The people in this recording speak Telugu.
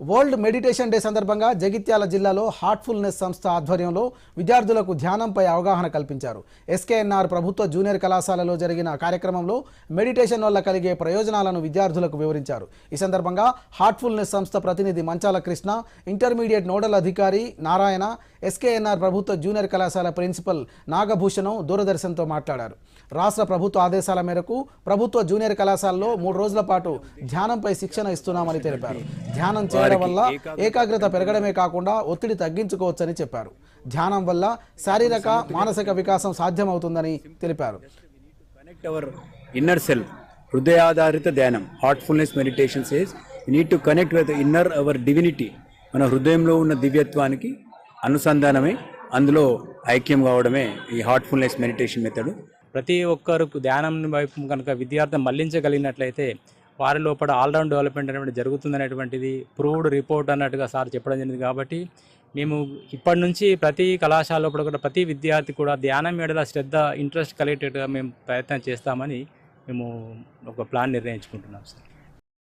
వరల్డ్ మెడిటేషన్ డే సందర్భంగా జగిత్యాల జిల్లాలో హార్ట్ఫుల్నెస్ సంస్థ ఆధ్వర్యంలో విద్యార్థులకు ధ్యానంపై అవగాహన కల్పించారు. ఎస్కేఎన్ఆర్ ప్రభుత్వ జూనియర్ కళాశాలలో జరిగిన కార్యక్రమంలో మెడిటేషన్ వల్ల కలిగే ప్రయోజనాలను విద్యార్థులకు వివరించారు. ఈ సందర్భంగా హార్ట్ఫుల్నెస్ సంస్థ ప్రతినిధి మంచాల కృష్ణ ఇంటర్మీడియట్ నోడల్ అధికారి నారాయణ ఎస్కేఎన్ఆర్ ప్రభుత్వ జూనియర్ కళాశాల ప్రిన్సిపల్ నాగభూషణం దూరదర్శన్తో మాట్లాడారు. రాష్ట్ర ప్రభుత్వ ఆదేశాల మేరకు ప్రభుత్వ జూనియర్ కళాశాలలో మూడు రోజుల పాటు ధ్యానంపై శిక్షణ ఇస్తున్నామని తెలిపారు. ధ్యానం చేయడం వల్ల ఏకాగ్రత పెరగడమే కాకుండా ఒత్తిడి తగ్గించుకోవచ్చని చెప్పారు. ధ్యానం వల్ల శారీరక మానసిక వికాసం సాధ్యమవుతుందని తెలిపారు. Inner self. హృదయాధారిత ధ్యానం heartfulness meditation says need to connect with inner our divinity మన హృదయంలో ఉన్న దివ్యత్వానికి అనుసంధానమే అందులో ఐక్యం కావడమే ఈ హార్ట్ఫుల్నెస్ మెడిటేషన్ మెథడ్. ప్రతి ఒక్కరు ధ్యానం వైపు కనుక విద్యార్థి మళ్ళించగలిగినట్లయితే వారి లోపల ఆల్రౌండ్ డెవలప్మెంట్ అనేటువంటి జరుగుతుందనేటువంటిది ప్రూవ్డ్ రిపోర్ట్ అన్నట్టుగా సార్ చెప్పడం జరిగింది కాబట్టి మేము ఇప్పటి నుంచి ప్రతి కళాశాల లోపల కూడా ప్రతి విద్యార్థి కూడా ధ్యానం మీద శ్రద్ధ ఇంట్రెస్ట్ కలిగేటట్టుగా మేము ప్రయత్నం చేస్తామని మేము ఒక ప్లాన్ నిర్ణయించుకుంటున్నాం సార్.